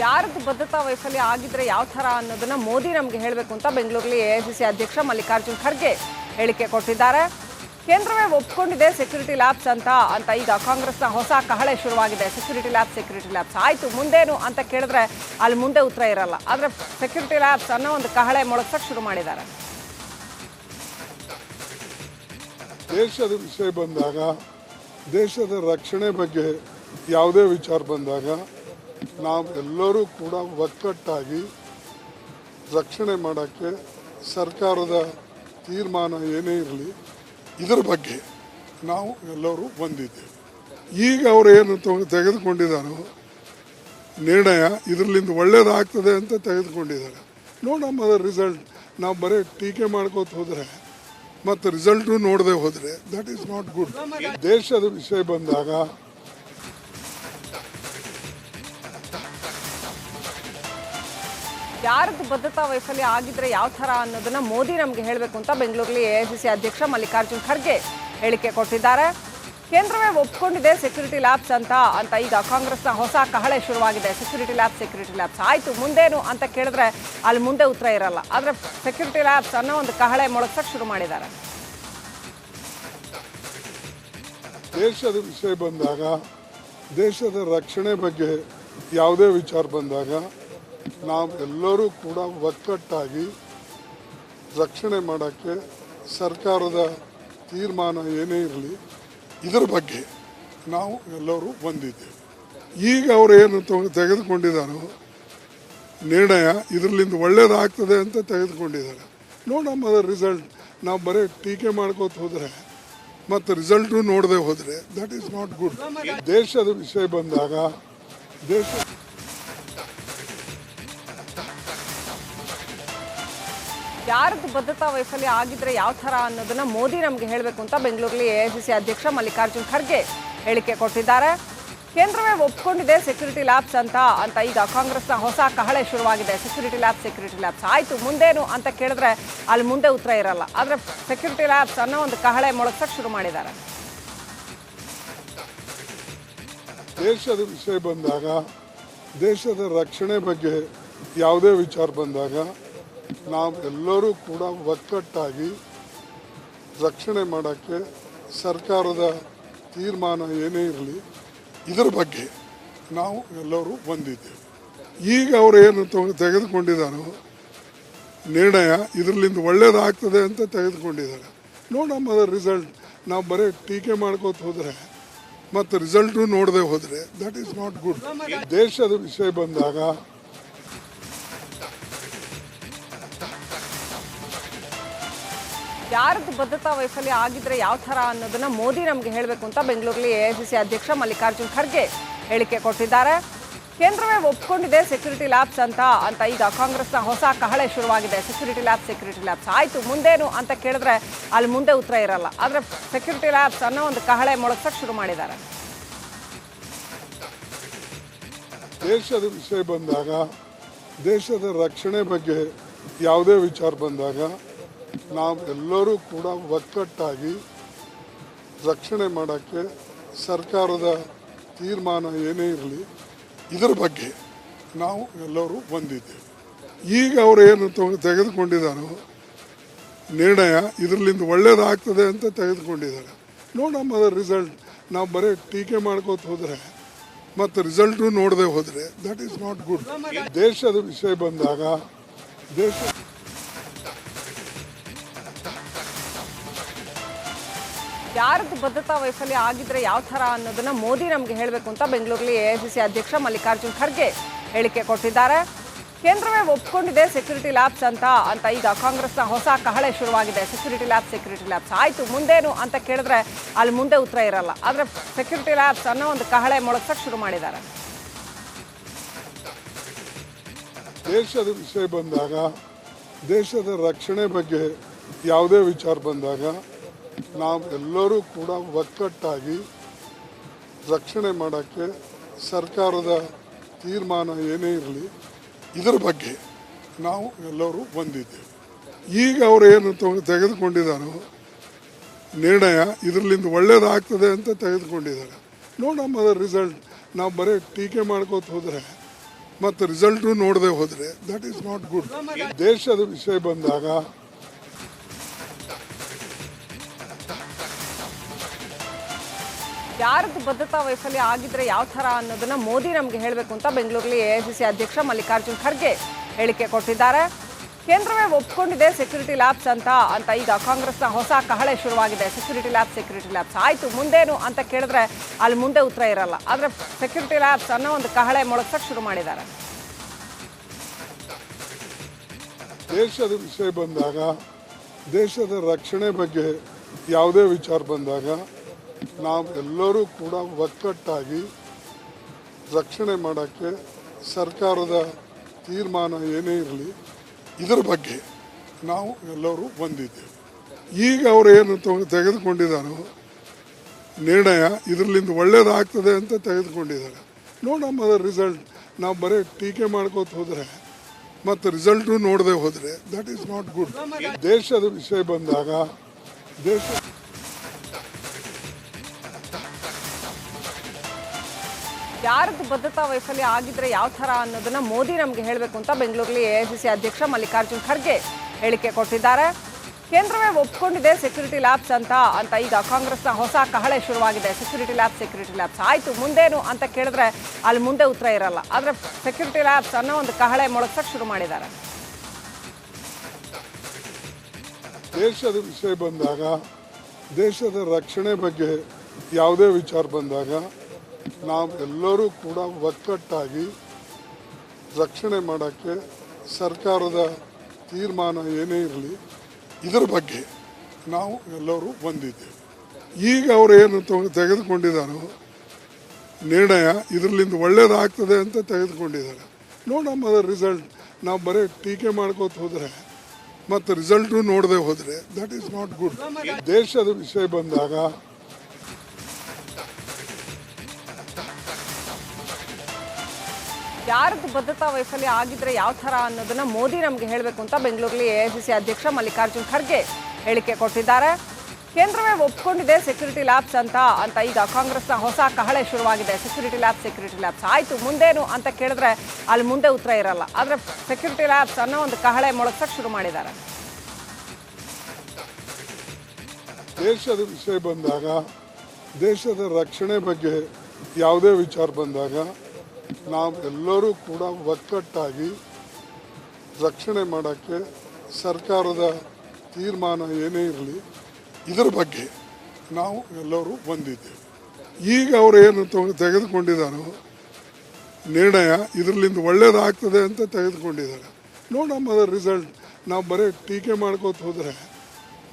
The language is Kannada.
ಯಾರದ್ದು ಭದ್ರತಾ ವೈಫಲ್ಯ ಆಗಿದ್ರೆ ಯಾವ ಥರ ಅನ್ನೋದನ್ನ ಮೋದಿ ನಮಗೆ ಹೇಳಬೇಕು ಅಂತ ಬೆಂಗಳೂರಲ್ಲಿ ಸಿ ಅಧ್ಯಕ್ಷ ಮಲ್ಲಿಕಾರ್ಜುನ್ ಖರ್ಗೆ ಹೇಳಿಕೆ ಕೊಟ್ಟಿದ್ದಾರೆ. ಕೇಂದ್ರವೇ ಒಪ್ಕೊಂಡಿದೆ ಸೆಕ್ಯೂರಿಟಿ ಲ್ಯಾಬ್ಸ್ ಅಂತ ಅಂತ ಈಗ ಕಾಂಗ್ರೆಸ್ನ ಹೊಸ ಕಹಳೆ ಶುರುವಾಗಿದೆ. ಸೆಕ್ಯೂರಿಟಿ ಲ್ಯಾಬ್ಸ್ ಸೆಕ್ಯೂರಿಟಿ ಲ್ಯಾಬ್ಸ್ ಆಯಿತು, ಮುಂದೇನು ಅಂತ ಕೇಳಿದ್ರೆ ಅಲ್ಲಿ ಮುಂದೆ ಉತ್ತರ ಇರಲ್ಲ. ಆದರೆ ಸೆಕ್ಯೂರಿಟಿ ಲ್ಯಾಬ್ಸ್ ಅನ್ನೋ ಒಂದು ಕಹಳೆ ಮೊಳಗ್ಸಕ್ಕೆ ಶುರು ಮಾಡಿದ್ದಾರೆ. ದೇಶದ ವಿಷಯ ಬಂದಾಗ, ದೇಶದ ರಕ್ಷಣೆ ಬಗ್ಗೆ ಯಾವುದೇ ವಿಚಾರ ಬಂದಾಗ ನಾವು ಎಲ್ಲರೂ ಕೂಡ ಒಗ್ಗಟ್ಟಾಗಿ ರಕ್ಷಣೆ ಮಾಡೋಕ್ಕೆ ಸರ್ಕಾರದ ತೀರ್ಮಾನ ಏನೇ ಇರಲಿ, ಇದರ ಬಗ್ಗೆ ನಾವು ಎಲ್ಲರೂ ಬಂದಿದ್ದೇವೆ ಈಗ ಅವರು ಏನು ತೆಗೆದುಕೊಂಡಿದ್ದಾರೋ, ನಿರ್ಣಯ ಇದರಲ್ಲಿಂದ ಒಳ್ಳೇದಾಗ್ತದೆ ಅಂತ ತೆಗೆದುಕೊಂಡಿದ್ದಾರೆ. ನೋಡಮ್ಮ ಅದರ ರಿಸಲ್ಟ್ ನಾವು ಬರೀ ಟೀಕೆ ಮಾಡ್ಕೋತ ಹೋದರೆ ಮತ್ತು ರಿಸಲ್ಟು ನೋಡದೆ ಹೋದರೆ ದಟ್ ಈಸ್ ನಾಟ್ ಗುಡ್ ದೇಶದ ವಿಷಯ ಬಂದಾಗ ಯಾರದ್ದು ಭದ್ರತಾ ವೈಫಲ್ಯ ಆಗಿದ್ರೆ ಯಾವ ಥರ ಅನ್ನೋದನ್ನ ಮೋದಿ ನಮಗೆ ಹೇಳಬೇಕು ಅಂತ ಬೆಂಗಳೂರಲ್ಲಿ ಎಐಸಿಸಿ ಅಧ್ಯಕ್ಷ ಮಲ್ಲಿಕಾರ್ಜುನ್ ಖರ್ಗೆ ಹೇಳಿಕೆ ಕೊಟ್ಟಿದ್ದಾರೆ. ಕೇಂದ್ರವೇ ಒಪ್ಕೊಂಡಿದೆ ಸೆಕ್ಯೂರಿಟಿ ಲ್ಯಾಬ್ಸ್ ಅಂತ ಅಂತ ಈಗ ಕಾಂಗ್ರೆಸ್ನ ಹೊಸ ಕಹಳೆ ಶುರುವಾಗಿದೆ. ಸೆಕ್ಯೂರಿಟಿ ಲ್ಯಾಬ್ಸ್ ಸೆಕ್ಯೂರಿಟಿ ಲ್ಯಾಬ್ಸ್ ಆಯಿತು, ಮುಂದೇನು ಅಂತ ಕೇಳಿದ್ರೆ ಅಲ್ಲಿ ಮುಂದೆ ಉತ್ತರ ಇರಲ್ಲ. ಆದರೆ ಸೆಕ್ಯೂರಿಟಿ ಲ್ಯಾಬ್ಸ್ ಅನ್ನೋ ಒಂದು ಕಹಳೆ ಮೊಳಗ್ಸಕ್ಕೆ ಶುರು ಮಾಡಿದ್ದಾರೆ. ದೇಶದ ವಿಷಯ ಬಂದಾಗ, ದೇಶದ ರಕ್ಷಣೆ ಬಗ್ಗೆ ಯಾವುದೇ ವಿಚಾರ ಬಂದಾಗ ನಾವು ಎಲ್ಲರೂ ಕೂಡ ಒಕ್ಕಟ್ಟಾಗಿ ರಕ್ಷಣೆ ಮಾಡೋಕ್ಕೆ ಸರ್ಕಾರದ ತೀರ್ಮಾನ ಏನೇ ಇರಲಿ, ಇದರ ಬಗ್ಗೆ ನಾವು ಎಲ್ಲರೂ ಬಂದಿದ್ದೇವೆ. ಈಗ ಅವರು ಏನು ತೆಗೆದುಕೊಂಡಿದ್ದಾರೋ, ನಿರ್ಣಯ ಇದರಲ್ಲಿಂದ ಒಳ್ಳೇದಾಗ್ತದೆ ಅಂತ ತೆಗೆದುಕೊಂಡಿದ್ದಾರೆ. ನೋಡಮ್ಮ ಅದರ ರಿಸಲ್ಟ್ ನಾವು ಬರೀ ಟೀಕೆ ಮಾಡ್ಕೋತ ಹೋದರೆ ಮತ್ತು ರಿಸಲ್ಟು ನೋಡದೆ ಹೋದರೆ ದಟ್ ಈಸ್ ನಾಟ್ ಗುಡ್ ದೇಶದ ವಿಷಯ ಬಂದಾಗ, ದೇಶ ಯಾರದ್ದು ಭದ್ರತಾ ವೈಫಲ್ಯ ಆಗಿದ್ರೆ ಯಾವ ಥರ ಅನ್ನೋದನ್ನ ಮೋದಿ ನಮಗೆ ಹೇಳಬೇಕು ಅಂತ ಬೆಂಗಳೂರಲ್ಲಿ ಎ ಎ ಸಿ ಅಧ್ಯಕ್ಷ ಮಲ್ಲಿಕಾರ್ಜುನ್ ಖರ್ಗೆ ಹೇಳಿಕೆ ಕೊಟ್ಟಿದ್ದಾರೆ. ಕೇಂದ್ರವೇ ಒಪ್ಕೊಂಡಿದೆ ಸೆಕ್ಯೂರಿಟಿ ಲ್ಯಾಬ್ಸ್ ಅಂತ ಅಂತ ಈಗ ಕಾಂಗ್ರೆಸ್ನ ಹೊಸ ಕಹಳೆ ಶುರುವಾಗಿದೆ. ಸೆಕ್ಯೂರಿಟಿ ಲ್ಯಾಬ್, ಸೆಕ್ಯೂರಿಟಿ ಲ್ಯಾಬ್ಸ್ ಆಯಿತು, ಮುಂದೇನು ಅಂತ ಕೇಳಿದ್ರೆ ಅಲ್ಲಿ ಮುಂದೆ ಉತ್ತರ ಇರಲ್ಲ. ಆದರೆ ಸೆಕ್ಯೂರಿಟಿ ಲ್ಯಾಬ್ಸ್ ಅನ್ನೋ ಒಂದು ಕಹಳೆ ಮೊಳಗ್ಸಕ್ಕೆ ಶುರು ಮಾಡಿದ್ದಾರೆ. ದೇಶದ ವಿಷಯ ಬಂದಾಗ, ದೇಶದ ರಕ್ಷಣೆ ಬಗ್ಗೆ ಯಾವುದೇ ವಿಚಾರ ಬಂದಾಗ ನಾವು ಎಲ್ಲರೂ ಕೂಡ ಒಕ್ಕಟ್ಟಾಗಿ ರಕ್ಷಣೆ ಮಾಡೋಕ್ಕೆ ಸರ್ಕಾರದ ತೀರ್ಮಾನ ಏನೇ ಇರಲಿ, ಇದರ ಬಗ್ಗೆ ನಾವು ಎಲ್ಲರೂ ಬಂದಿದ್ದೇವೆ ಈಗ ಅವರು ಏನು ತೆಗೆದುಕೊಂಡಿದ್ದಾರೋ, ನಿರ್ಣಯ ಇದರಲ್ಲಿಂದ ಒಳ್ಳೇದಾಗ್ತದೆ ಅಂತ ತೆಗೆದುಕೊಂಡಿದ್ದಾರೆ. ನೋಡಮ್ಮ ಅದರ ರಿಸಲ್ಟ್ ನಾವು ಬರೀ ಟೀಕೆ ಮಾಡ್ಕೋತ ಹೋದರೆ ಮತ್ತು ರಿಸಲ್ಟು ನೋಡದೆ ಹೋದರೆ ದಟ್ ಈಸ್ ನಾಟ್ ಗುಡ್ ದೇಶದ ವಿಷಯ ಬಂದಾಗ ಯಾರದ್ದು ಭದ್ರತಾ ವೈಫಲ್ಯ ಆಗಿದ್ರೆ ಯಾವ ಥರ ಅನ್ನೋದನ್ನ ಮೋದಿ ನಮಗೆ ಹೇಳಬೇಕು ಅಂತ ಬೆಂಗಳೂರಲ್ಲಿ ಸಿ ಅಧ್ಯಕ್ಷ ಮಲ್ಲಿಕಾರ್ಜುನ್ ಖರ್ಗೆ ಹೇಳಿಕೆ ಕೊಟ್ಟಿದ್ದಾರೆ. ಕೇಂದ್ರವೇ ಒಪ್ಕೊಂಡಿದೆ ಸೆಕ್ಯೂರಿಟಿ ಲ್ಯಾಬ್ಸ್ ಅಂತ ಅಂತ ಈಗ ಕಾಂಗ್ರೆಸ್ನ ಹೊಸ ಕಹಳೆ ಶುರುವಾಗಿದೆ. ಸೆಕ್ಯೂರಿಟಿ ಲ್ಯಾಬ್ಸ್ ಸೆಕ್ಯೂರಿಟಿ ಲ್ಯಾಬ್ಸ್ ಆಯಿತು, ಮುಂದೇನು ಅಂತ ಕೇಳಿದ್ರೆ ಅಲ್ಲಿ ಮುಂದೆ ಉತ್ತರ ಇರಲ್ಲ. ಆದರೆ ಸೆಕ್ಯೂರಿಟಿ ಲ್ಯಾಬ್ಸ್ ಅನ್ನೋ ಒಂದು ಕಹಳೆ ಮೊಳಗ್ಸಕ್ಕೆ ಶುರು ಮಾಡಿದ್ದಾರೆ. ದೇಶದ ವಿಷಯ ಬಂದಾಗ, ದೇಶದ ರಕ್ಷಣೆ ಬಗ್ಗೆ ಯಾವುದೇ ವಿಚಾರ ಬಂದಾಗ ನಾವು ಎಲ್ಲರೂ ಕೂಡ ಒಕ್ಕಟ್ಟಾಗಿ ರಕ್ಷಣೆ ಮಾಡೋಕ್ಕೆ ಸರ್ಕಾರದ ತೀರ್ಮಾನ ಏನೇ ಇರಲಿ, ಇದರ ಬಗ್ಗೆ ನಾವು ಎಲ್ಲರೂ ಬಂದಿದ್ದೇವೆ. ಈಗ ಅವರು ಏನು ತೆಗೆದುಕೊಂಡಿದ್ದಾರೆ, ನಿರ್ಣಯ ಇದರಲ್ಲಿಂದ ಒಳ್ಳೇದಾಗ್ತದೆ ಅಂತ ತೆಗೆದುಕೊಂಡಿದ್ದಾರೆ. ನೋಡಮ್ಮ ಅದರ ರಿಸಲ್ಟ್ ನಾವು ಬರೀ ಟೀಕೆ ಮಾಡ್ಕೋತ ಹೋದರೆ ಮತ್ತು ರಿಸಲ್ಟು ನೋಡದೆ ಹೋದರೆ ದಟ್ ಈಸ್ ನಾಟ್ ಗುಡ್ ದೇಶದ ವಿಷಯ ಬಂದಾಗ ದೇಶ ಯಾರದ್ದು ಭದ್ರತಾ ವೈಫಲ್ಯ ಆಗಿದ್ರೆ ಯಾವ ಥರ ಅನ್ನೋದನ್ನ ಮೋದಿ ನಮಗೆ ಹೇಳಬೇಕು ಅಂತ ಬೆಂಗಳೂರಲ್ಲಿ ಎ ಐ ಅಧ್ಯಕ್ಷ ಮಲ್ಲಿಕಾರ್ಜುನ್ ಖರ್ಗೆ ಹೇಳಿಕೆ ಕೊಟ್ಟಿದ್ದಾರೆ. ಕೇಂದ್ರವೇ ಒಪ್ಕೊಂಡಿದೆ ಸೆಕ್ಯೂರಿಟಿ ಲ್ಯಾಬ್ಸ್ ಅಂತ ಅಂತ ಈಗ ಕಾಂಗ್ರೆಸ್ನ ಹೊಸ ಕಹಳೆ ಶುರುವಾಗಿದೆ. ಸೆಕ್ಯೂರಿಟಿ ಲ್ಯಾಬ್ ಸೆಕ್ಯೂರಿಟಿ ಲ್ಯಾಬ್ಸ್ ಆಯಿತು, ಮುಂದೇನು ಅಂತ ಕೇಳಿದ್ರೆ ಅಲ್ಲಿ ಮುಂದೆ ಉತ್ತರ ಇರಲ್ಲ. ಆದರೆ ಸೆಕ್ಯೂರಿಟಿ ಲ್ಯಾಬ್ಸ್ ಅನ್ನೋ ಒಂದು ಕಹಳೆ ಮೊಳಗ್ಸಕ್ಕೆ ಶುರು ಮಾಡಿದ್ದಾರೆ. ದೇಶದ ವಿಷಯ ಬಂದಾಗ, ದೇಶದ ರಕ್ಷಣೆ ಬಗ್ಗೆ ಯಾವುದೇ ವಿಚಾರ ಬಂದಾಗ ನಾವು ಎಲ್ಲರೂ ಕೂಡ ಒಕ್ಕಟ್ಟಾಗಿ ರಕ್ಷಣೆ ಮಾಡೋಕ್ಕೆ ಸರ್ಕಾರದ ತೀರ್ಮಾನ ಏನೇ ಇರಲಿ, ಇದರ ಬಗ್ಗೆ ನಾವು ಎಲ್ಲರೂ ಬಂದಿದ್ದೇವೆ ಈಗ ಅವರು ಏನು ತೆಗೆದುಕೊಂಡಿದ್ದಾರೋ, ನಿರ್ಣಯ ಇದರಲ್ಲಿಂದ ಒಳ್ಳೇದಾಗ್ತದೆ ಅಂತ ತೆಗೆದುಕೊಂಡಿದ್ದಾರೆ. ನೋಡಮ್ಮ ಅದರ ರಿಸಲ್ಟ್ ನಾವು ಬರೀ ಟೀಕೆ ಮಾಡ್ಕೋತ ಹೋದರೆ ಮತ್ತು ರಿಸಲ್ಟು ನೋಡದೆ ಹೋದರೆ ದಟ್ ಈಸ್ ನಾಟ್ ಗುಡ್ ದೇಶದ ವಿಷಯ ಬಂದಾಗ ಯಾರದ್ದು ಭದ್ರತಾ ವೈಫಲ್ಯ ಆಗಿದ್ರೆ ಯಾವ ಥರ ಅನ್ನೋದನ್ನ ಮೋದಿ ನಮಗೆ ಹೇಳಬೇಕು ಅಂತ ಬೆಂಗಳೂರಲ್ಲಿ ಎ ಅಧ್ಯಕ್ಷ ಮಲ್ಲಿಕಾರ್ಜುನ್ ಖರ್ಗೆ ಹೇಳಿಕೆ ಕೊಟ್ಟಿದ್ದಾರೆ. ಕೇಂದ್ರವೇ ಒಪ್ಕೊಂಡಿದೆ ಸೆಕ್ಯೂರಿಟಿ ಲ್ಯಾಬ್ಸ್ ಅಂತ ಅಂತ ಈಗ ಕಾಂಗ್ರೆಸ್ನ ಹೊಸ ಕಹಳೆ ಶುರುವಾಗಿದೆ. ಸೆಕ್ಯೂರಿಟಿ ಲ್ಯಾಬ್ಸ್ ಸೆಕ್ಯೂರಿಟಿ ಲ್ಯಾಬ್ಸ್ ಆಯಿತು, ಮುಂದೇನು ಅಂತ ಕೇಳಿದ್ರೆ ಅಲ್ಲಿ ಮುಂದೆ ಉತ್ತರ ಇರಲ್ಲ. ಆದರೆ ಸೆಕ್ಯೂರಿಟಿ ಲ್ಯಾಬ್ಸ್ ಅನ್ನೋ ಒಂದು ಕಹಳೆ ಮೊಳಗ್ಸಕ್ಕೆ ಶುರು ಮಾಡಿದ್ದಾರೆ. ದೇಶದ ವಿಷಯ ಬಂದಾಗ, ದೇಶದ ರಕ್ಷಣೆ ಬಗ್ಗೆ ಯಾವುದೇ ವಿಚಾರ ಬಂದಾಗ ನಾವು ಎಲ್ಲರೂ ಕೂಡ ಒಗ್ಗಟ್ಟಾಗಿ ರಕ್ಷಣೆ ಮಾಡೋಕ್ಕೆ ಸರ್ಕಾರದ ತೀರ್ಮಾನ ಏನೇ ಇರಲಿ, ಇದರ ಬಗ್ಗೆ ನಾವು ಎಲ್ಲರೂ ಬಂದಿದ್ದೇವೆ. ಈಗ ಅವರು ಏನು ತೆಗೆದುಕೊಂಡಿದ್ದಾರೆ, ನಿರ್ಣಯ ಇದರಲ್ಲಿಂದ ಒಳ್ಳೇದಾಗ್ತದೆ ಅಂತ ತೆಗೆದುಕೊಂಡಿದ್ದಾರೆ. ನೋಡಮ್ಮ ಅದರ ರಿಸಲ್ಟ್ ನಾವು ಬರೀ ಟೀಕೆ ಮಾಡ್ಕೋತ ಹೋದರೆ ಮತ್ತು ರಿಸಲ್ಟು ನೋಡದೆ ಹೋದರೆ ದಟ್ ಈಸ್ ನಾಟ್ ಗುಡ್ ದೇಶದ ವಿಷಯ ಬಂದಾಗ, ದೇಶ ಯಾರದ್ದು ಭದ್ರತಾ ವೈಫಲ್ಯ ಆಗಿದ್ರೆ ಯಾವ ಥರ ಅನ್ನೋದನ್ನ ಮೋದಿ ನಮಗೆ ಹೇಳಬೇಕು ಅಂತ ಬೆಂಗಳೂರಲ್ಲಿ ಎಐಸಿಸಿ ಅಧ್ಯಕ್ಷ ಮಲ್ಲಿಕಾರ್ಜುನ್ ಖರ್ಗೆ ಹೇಳಿಕೆ ಕೊಟ್ಟಿದ್ದಾರೆ. ಕೇಂದ್ರವೇ ಒಪ್ಕೊಂಡಿದೆ ಸೆಕ್ಯೂರಿಟಿ ಲ್ಯಾಬ್ಸ್ ಅಂತ ಅಂತ ಈಗ ಕಾಂಗ್ರೆಸ್ನ ಹೊಸ ಕಹಳೆ ಶುರುವಾಗಿದೆ. ಸೆಕ್ಯೂರಿಟಿ ಲ್ಯಾಬ್ಸ್ ಸೆಕ್ಯೂರಿಟಿ ಲ್ಯಾಬ್ಸ್ ಆಯಿತು, ಮುಂದೇನು ಅಂತ ಕೇಳಿದ್ರೆ ಅಲ್ಲಿ ಮುಂದೆ ಉತ್ತರ ಇರಲ್ಲ. ಆದರೆ ಸೆಕ್ಯೂರಿಟಿ ಲ್ಯಾಬ್ಸ್ ಅನ್ನೋ ಒಂದು ಕಹಳೆ ಮೊಳಗ್ಸಕ್ಕೆ ಶುರು ಮಾಡಿದ್ದಾರೆ. ದೇಶದ ವಿಷಯ ಬಂದಾಗ, ದೇಶದ ರಕ್ಷಣೆ ಬಗ್ಗೆ ಯಾವುದೇ ವಿಚಾರ ಬಂದಾಗ ನಾವು ಎಲ್ಲರೂ ಕೂಡ ಒಕ್ಕಟ್ಟಾಗಿ ರಕ್ಷಣೆ ಮಾಡೋಕ್ಕೆ ಸರ್ಕಾರದ ತೀರ್ಮಾನ ಏನೇ ಇರಲಿ, ಇದರ ಬಗ್ಗೆ ನಾವು ಎಲ್ಲರೂ ಬಂದಿದ್ದೇವೆ. ಈಗ ಅವರು ಏನು ತೆಗೆದುಕೊಂಡಿದ್ದಾರೋ, ನಿರ್ಣಯ ಇದರಲ್ಲಿಂದ ಒಳ್ಳೇದಾಗ್ತದೆ ಅಂತ ತೆಗೆದುಕೊಂಡಿದ್ದಾರೆ. ನೋಡಮ್ಮ ಅದರ ರಿಸಲ್ಟ್ ನಾವು ಬರೀ ಟೀಕೆ ಮಾಡ್ಕೋತ ಹೋದರೆ ಮತ್ತು ರಿಸಲ್ಟು ನೋಡದೆ ಹೋದರೆ ದಟ್ ಈಸ್ ನಾಟ್ ಗುಡ್ ದೇಶದ ವಿಷಯ ಬಂದಾಗ ಯಾರದ್ದು ಭದ್ರತಾ ವೈಫಲ್ಯ ಆಗಿದ್ರೆ ಯಾವ ಥರ ಅನ್ನೋದನ್ನು ಮೋದಿ ನಮಗೆ ಹೇಳಬೇಕು ಅಂತ ಬೆಂಗಳೂರಲ್ಲಿ ಎ ಐ ಸಿ ಅಧ್ಯಕ್ಷ ಮಲ್ಲಿಕಾರ್ಜುನ್ ಖರ್ಗೆ ಹೇಳಿಕೆ ಕೊಟ್ಟಿದ್ದಾರೆ. ಕೇಂದ್ರವೇ ಒಪ್ಕೊಂಡಿದೆ ಸೆಕ್ಯೂರಿಟಿ ಲ್ಯಾಬ್ಸ್ ಅಂತ ಅಂತ ಈಗ ಕಾಂಗ್ರೆಸ್ನ ಹೊಸ ಕಹಳೆ ಶುರುವಾಗಿದೆ. ಸೆಕ್ಯೂರಿಟಿ ಲ್ಯಾಬ್, ಸೆಕ್ಯೂರಿಟಿ ಲ್ಯಾಬ್ಸ್ ಆಯಿತು, ಮುಂದೇನು ಅಂತ ಕೇಳಿದ್ರೆ ಅಲ್ಲಿ ಮುಂದೆ ಉತ್ತರ ಇರಲ್ಲ. ಆದರೆ ಸೆಕ್ಯೂರಿಟಿ ಲ್ಯಾಬ್ಸ್ ಅನ್ನೋ ಒಂದು ಕಹಳೆ ಮೊಳಗ್ಸಕ್ಕೆ ಶುರು ಮಾಡಿದ್ದಾರೆ. ದೇಶದ ವಿಷಯ ಬಂದಾಗ, ದೇಶದ ರಕ್ಷಣೆ ಬಗ್ಗೆ ಯಾವುದೇ ವಿಚಾರ ಬಂದಾಗ ನಾವು ಎಲ್ಲರೂ ಕೂಡ ಒಕ್ಕಟ್ಟಾಗಿ ರಕ್ಷಣೆ ಮಾಡೋಕ್ಕೆ ಸರ್ಕಾರದ ತೀರ್ಮಾನ ಏನೇ ಇರಲಿ, ಇದರ ಬಗ್ಗೆ ನಾವು ಎಲ್ಲರೂ ಬಂದಿದ್ದೇವೆ ಈಗ ಅವರು ಏನು ತೆಗೆದುಕೊಂಡಿದ್ದಾರೋ, ನಿರ್ಣಯ ಇದರಲ್ಲಿಂದ ಒಳ್ಳೇದಾಗ್ತದೆ ಅಂತ ತೆಗೆದುಕೊಂಡಿದ್ದಾರೆ. ನೋಡಮ್ಮ ರಿಸಲ್ಟ್ ನಾವು ಬರೀ ಟೀಕೆ ಮಾಡ್ಕೋತ ಹೋದರೆ